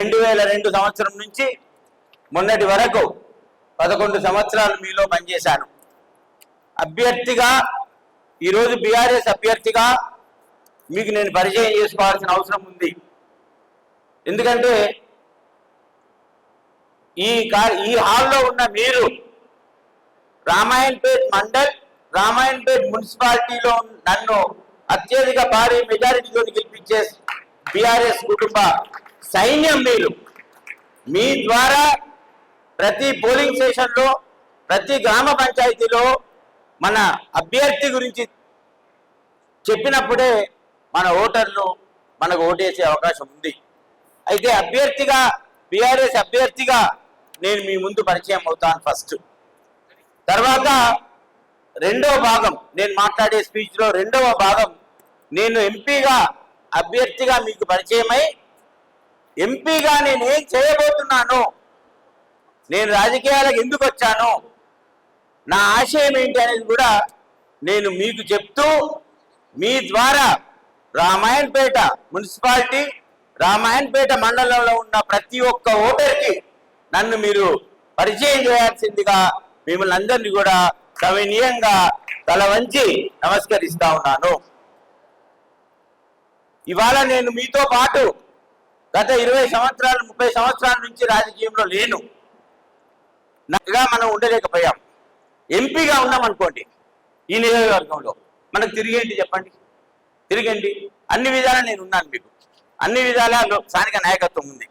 రెండు వేల రెండు సంవత్సరం నుంచి మొన్నటి వరకు పదకొండు సంవత్సరాలు మీలో పనిచేశాను. అభ్యర్థిగా ఈరోజు బీఆర్ఎస్ అభ్యర్థిగా మీకు నేను పరిచయం చేసుకోవాల్సిన అవసరం ఉంది. ఎందుకంటే ఈ కా- ఈ హాల్లో ఉన్న మీరు రామాయణపేట్ మండల్ రామాయణపేట్ మున్సిపాలిటీలో నన్ను అత్యధిక భారీ మెజారిటీతో గెలిపించే బీఆర్ఎస్ కుటుంబ సైన్యం మీరు. మీ ద్వారా ప్రతి పోలింగ్ స్టేషన్లో ప్రతి గ్రామ పంచాయతీలో మన అభ్యర్థి గురించి చెప్పినప్పుడే మన ఓటర్లు మనకు ఓటేసే అవకాశం ఉంది. అయితే అభ్యర్థిగా బీఆర్ఎస్ అభ్యర్థిగా నేను మీ ముందు పరిచయం అవుతాను ఫస్ట్. తర్వాత రెండవ భాగం నేను మాట్లాడే స్పీచ్లో రెండవ భాగం నేను ఎంపీగా అభ్యర్థిగా మీకు పరిచయమై ఎంపీగా నేను ఏం చేయబోతున్నాను నేను రాజకీయాలకు ఎందుకు వచ్చాను నా ఆశయం ఏంటి అనేది కూడా నేను మీకు చెప్తూ మీ ద్వారా రామాయణపేట మున్సిపాలిటీ రామాయణపేట మండలంలో ఉన్న ప్రతి ఒక్క ఓటర్కి నన్ను మీరు పరిచయం చేయాల్సిందిగా మిమ్మల్ని అందరినీ కూడా సవినీయంగా తల వంచి నమస్కరిస్తా ఉన్నాను. ఇవాళ నేను మీతో పాటు గత ఇరవై సంవత్సరాలు ముప్పై సంవత్సరాల నుంచి రాజకీయంలో లేను. నగా మనం ఉండలేకపోయాం. ఎంపీగా ఉన్నాం అనుకోండి ఈ నియోజకవర్గంలో. మనకు తిరిగేంటి చెప్పండి? తిరిగండి. అన్ని విధాలా నేను ఉన్నాను మీకు. అన్ని విధాలా లో- స్థానిక నాయకత్వం ఉంది.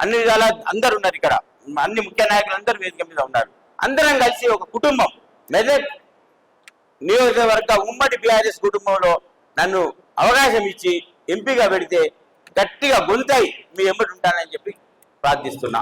అన్ని విధాలా అందరు ఉన్నారు ఇక్కడ. అన్ని ముఖ్య నాయకులు అందరూ వేదిక మీద ఉన్నారు. అందరం కలిసి ఒక కుటుంబం. మెదక్ నియోజకవర్గ ఉమ్మడి బీఆర్ఎస్ కుటుంబంలో నన్ను అవకాశం ఇచ్చి ఎంపీగా పెడితే గట్టిగా గొంతై మీ ఎంబడి ఉంటానని చెప్పి ప్రార్థిస్తున్నా.